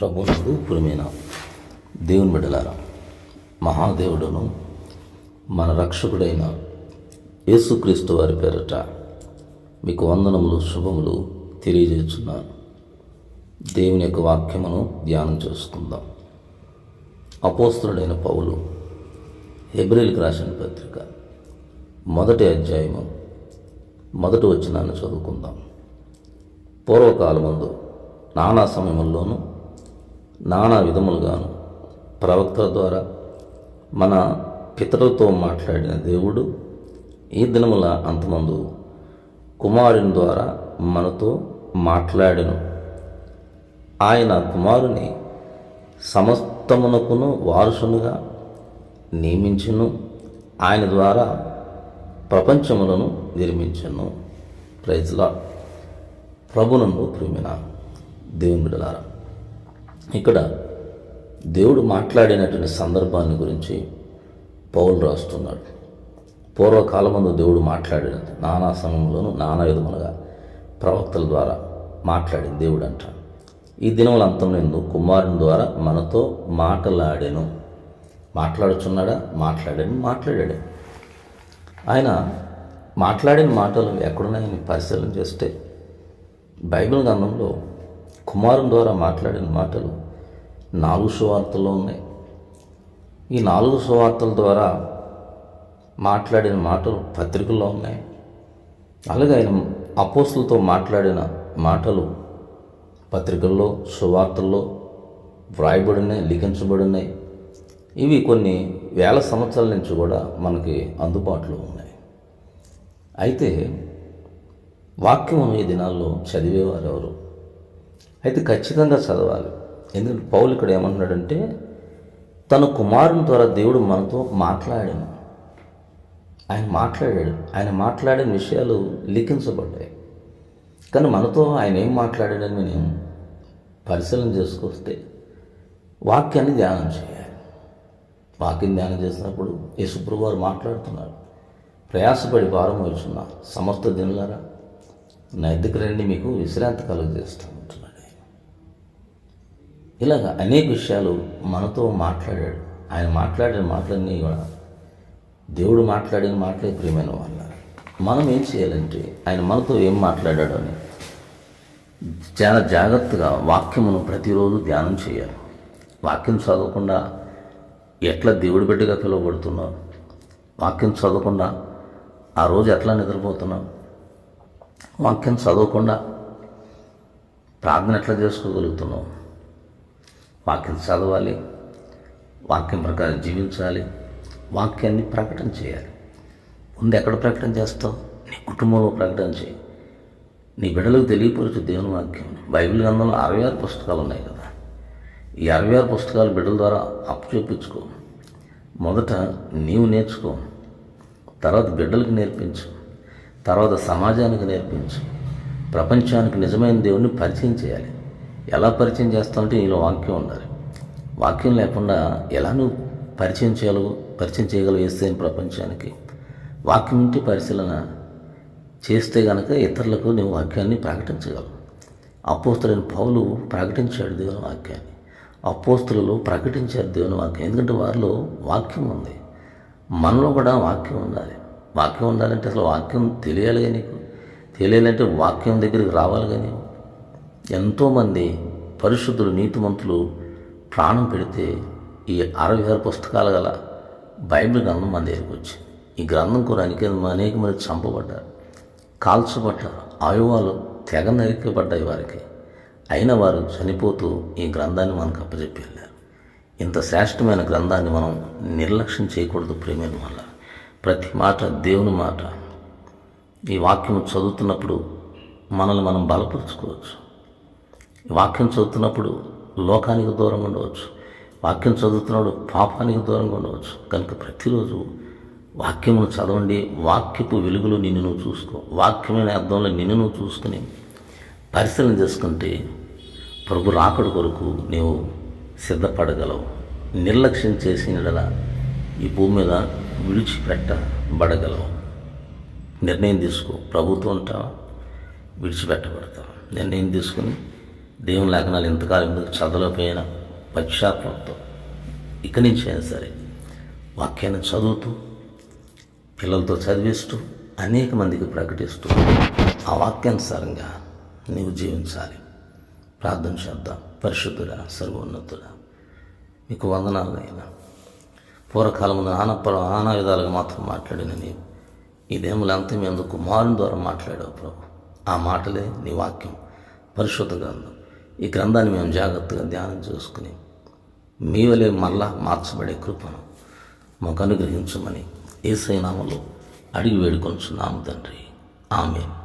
ప్రభువుడు పురిమైన దేవుని బిడ్డలారా మహాదేవుడును మన రక్షకుడైన యేసుక్రీస్తు వారి పేరట మీకు వందనములు శుభములు తెలియజేస్తున్నాను. దేవుని యొక్క వాక్యమును ధ్యానం చేసుకుందాం. అపోస్తుడైన పౌలు హెబ్రిల్కి రాసిన పత్రిక మొదటి అధ్యాయము మొదటి వచ్చినాన్ని చదువుకుందాం. పూర్వకాలమందు నానా సమయంలోనూ నానా విధములుగాను. ప్రవక్తల ద్వారా మన పితరులతో మాట్లాడిన దేవుడు ఈ దినముల అంతమందు కుమారుని ద్వారా మనతో మాట్లాడెను. ఆయన కుమారుని సమస్తమునకును వారసునుగా నియమించును. ఆయన ద్వారా ప్రపంచములను నిర్మించను. ప్రైజ్లా ప్రభునందు ప్రేమిన దేవుని బిడలారా ఇక్కడ దేవుడు మాట్లాడినటువంటి సందర్భాన్ని గురించి పౌలు రాస్తున్నాడు. పూర్వకాలమందు దేవుడు మాట్లాడినది నానా సమయంలోనూ నానా విధములుగా ప్రవక్తల ద్వారా మాట్లాడింది దేవుడు అంట ఈ దినముల అంతంలో కుమారుని ద్వారా మనతో మాట్లాడాను. మాట్లాడుచున్నాడా? మాట్లాడాను మాట్లాడాడు. ఆయన మాట్లాడిన మాటలు ఎక్కడున్నాయని పరిశీలన చేస్తే బైబిల్ గ్రంథంలో కుమారుని ద్వారా మాట్లాడిన మాటలు నాలుగు సువార్తల్లో ఉన్నాయి. ఈ నాలుగు సువార్తల ద్వారా మాట్లాడిన మాటలు పత్రికల్లో ఉన్నాయి. అలాగే ఆయన అపోస్తులతో మాట్లాడిన మాటలు పత్రికల్లో సువార్తల్లో వ్రాయబడినాయి లిఖించబడినాయి ఇవి కొన్ని వేల సంవత్సరాల నుంచి కూడా మనకి అందుబాటులో ఉన్నాయి. అయితే వాక్యం ఈ దినాల్లో చదివేవారు ఎవరు అయితే ఖచ్చితంగా చదవాలి. ఎందుకంటే పౌలు ఇక్కడ ఏమంటున్నాడంటే తన కుమారుని ద్వారా దేవుడు మనతో మాట్లాడాను. ఆయన మాట్లాడాడు. ఆయన మాట్లాడిన విషయాలు లిఖించబడ్డాయి. కానీ మనతో ఆయన ఏం మాట్లాడాడని నేను పరిశీలన చేసుకొస్తే వాక్యాన్ని ధ్యానం చేయాలి. వాక్యం ధ్యానం చేసినప్పుడు యేసుప్రభు వారు మాట్లాడుతున్నారు. ప్రయాసపడి భారం వచ్చున్న సమస్త దినులరా నా దగ్గర రండి మీకు విశ్రాంతి కలుగజేస్తాను. ఇలాగ అనేక విషయాలు మనతో మాట్లాడాడు. ఆయన మాట్లాడిన మాటలన్నీ కూడా దేవుడు మాట్లాడిన మాటలే ప్రియమైన వాళ్ళ. మనం ఏం చేయాలంటే ఆయన మనతో ఏం మాట్లాడాడు అని చాలా జాగ్రత్తగా వాక్యమును ప్రతిరోజు ధ్యానం చేయాలి. వాక్యం చదవకుండా ఎట్లా దేవుడి బిడ్డగా పిలువబడుతున్నావు? వాక్యం చదవకుండా ఆ రోజు ఎట్లా నిద్రపోతున్నావు? వాక్యం చదవకుండా ప్రార్థన ఎట్లా చేసుకోగలుగుతున్నావు? వాక్యం చదవాలి వాక్యం ప్రకారం జీవించాలి వాక్యాన్ని ప్రకటన చేయాలి. ముందు ఎక్కడ ప్రకటన చేస్తావు? నీ కుటుంబంలో ప్రకటన చేయి. నీ బిడ్డలకు తెలియపరచు దేవుని వాక్యం. బైబిల్ గ్రంథంలో అరవై ఆరు పుస్తకాలు ఉన్నాయి కదా. ఈ అరవై ఆరు పుస్తకాలు బిడ్డల ద్వారా అప్పు చూపించుకో మొదట నీవు నేర్చుకో. తర్వాత బిడ్డలకు నేర్పించు. తర్వాత సమాజానికి నేర్పించు. ప్రపంచానికి నిజమైన దేవుణ్ణి పరిచయం చేయాలి. ఎలా పరిచయం చేస్తావంటే నీలో వాక్యం ఉండాలి. వాక్యం లేకుండా ఎలా నువ్వు పరిచయం చేయగలవు పరిచయం చేయగలవు వేస్తే ప్రపంచానికి? వాక్యం ఉంటే పరిశీలన చేస్తే గనక ఇతరులకు నువ్వు వాక్యాన్ని ప్రకటించగలవు. అపోస్తులైన పౌలు ప్రకటించాడు దేవుని వాక్యాన్ని. అపోస్తులలో ప్రకటించారు దేవుని వాక్యం. ఎందుకంటే వారిలో వాక్యం ఉంది. మనలో కూడా వాక్యం ఉండాలి. వాక్యం ఉండాలంటే అసలు వాక్యం తెలియాలిగా నీకు? తెలియాలంటే వాక్యం దగ్గరికి రావాలి కానీ ఎంతోమంది పరిశుద్ధులు నీతిమంతులు ప్రాణం పెడితే ఈ అరవై ఆరు పుస్తకాలు గల బైబిల్ గ్రంథం మన దగ్గరికి వచ్చి ఈ గ్రంథం కూడా అనేక అనేక మంది చంపబడ్డారు. కాల్చబడ్డారు. ఆయువాలు తెగ నరికబడ్డాయి వారికి. అయినా వారు చనిపోతూ ఈ గ్రంథాన్ని మనకు అప్పచెప్పి వెళ్ళారు ఇంత శ్రేష్టమైన గ్రంథాన్ని మనం నిర్లక్ష్యం చేయకూడదు ప్రేమైన వల్ల ప్రతి మాట దేవుని మాట. ఈ వాక్యం చదువుతున్నప్పుడు మనల్ని మనం బలపరుచుకోవచ్చు. వాక్యం చదువుతున్నప్పుడు లోకానికి దూరంగా ఉండవచ్చు. వాక్యం చదువుతున్నాడు పాపానికి దూరంగా ఉండవచ్చు. కనుక ప్రతిరోజు వాక్యమును చదవండి. వాక్యపు వెలుగులో నిన్ను నువ్వు చూసుకో. వాక్యమైన అర్థంలో నిన్ను నువ్వు చూసుకుని పరిశీలన చేసుకుంటే ప్రభు రాకడ కొరకు నీవు సిద్ధపడగలవు. నిర్లక్ష్యం చేసిన ఈ భూమి మీద విడిచిపెట్టబడగలవు. నిర్ణయం తీసుకో. ప్రభుత్వం ఉంటావా విడిచిపెట్టబడతావు? నిర్ణయం తీసుకుని దేవుని లేఖనాలు ఇంతకాలం ఎందుకు చదవలేకపోయిన పశ్చాత్తంతో ఇక్కడి నుంచి అయినా సరే వాక్యాన్ని చదువుతూ పిల్లలతో చదివిస్తూ అనేక మందికి ప్రకటిస్తూ ఆ వాక్యానుసారంగా నీవు జీవించాలి. ప్రార్థన చేద్దాం. పరిశుద్ధుడా సర్వోన్నతుడా మీకు వందనాలైనా పూర్వకాలం ఆనపర ఆనా నానా విధాలుగా మాత్రం మాట్లాడిన నీవు. ఇదేములు అంతం ఎందుకు కుమారుని ద్వారా మాట్లాడావు ప్రభు. ఆ మాటలే నీ వాక్యం. పరిశుద్ధ గ్రంథం. ఈ గ్రంథాన్ని మేము జాగ్రత్తగా ధ్యానం చేసుకుని మీ వలె మళ్ళా మార్చబడే కృపను మాకు అనుగ్రహించమని ఏసైనామలో అడిగి వేడుకొంచున్నాము తండ్రి. ఆమె